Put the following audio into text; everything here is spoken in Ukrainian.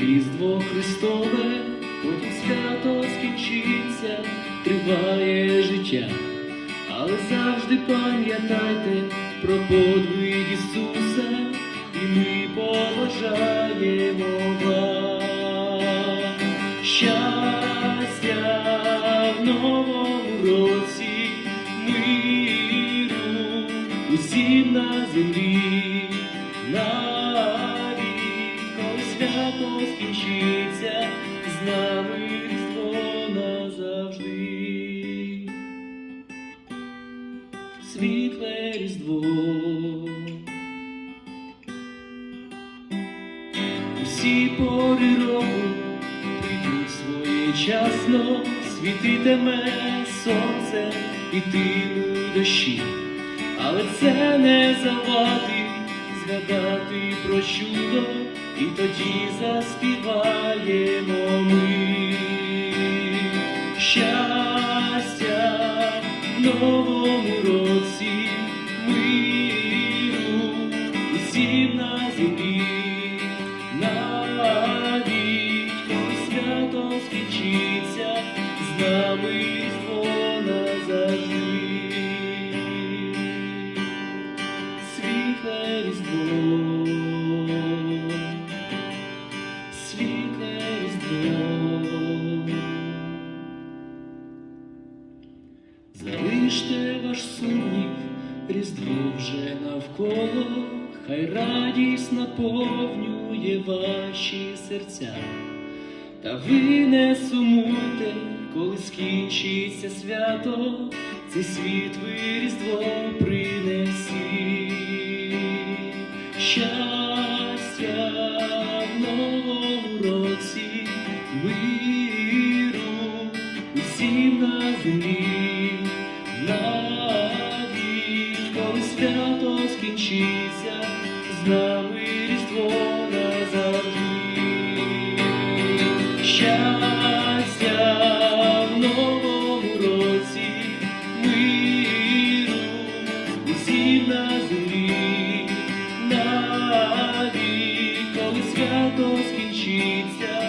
Різдво Христове, потім свято скінчиться, триває життя, але завжди пам'ятайте про подвиг Ісуса, і ми побажаємо вам щастя в новому році, миру усім на землі, навіть Світле Різдво. Усі пори року прийдуть своєчасно, світитиме сонце і тинуть дощі, але це не завадить згадати про чудо, і тоді заспіваємо ми щастя в Різдво назавжди. Світле Різдво, світле Різдво. Залиште ваш сумнів, Різдво вже навколо, хай радість наповнює ваші серця. Та ви не сумуйте, коли скінчиться свято, цей світ ви Різдво принесі. Щастя в новому році, миру усім на землі, навіть коли свято скінчиться, з нами Різдво назавжди. Щастя свято скінчиться.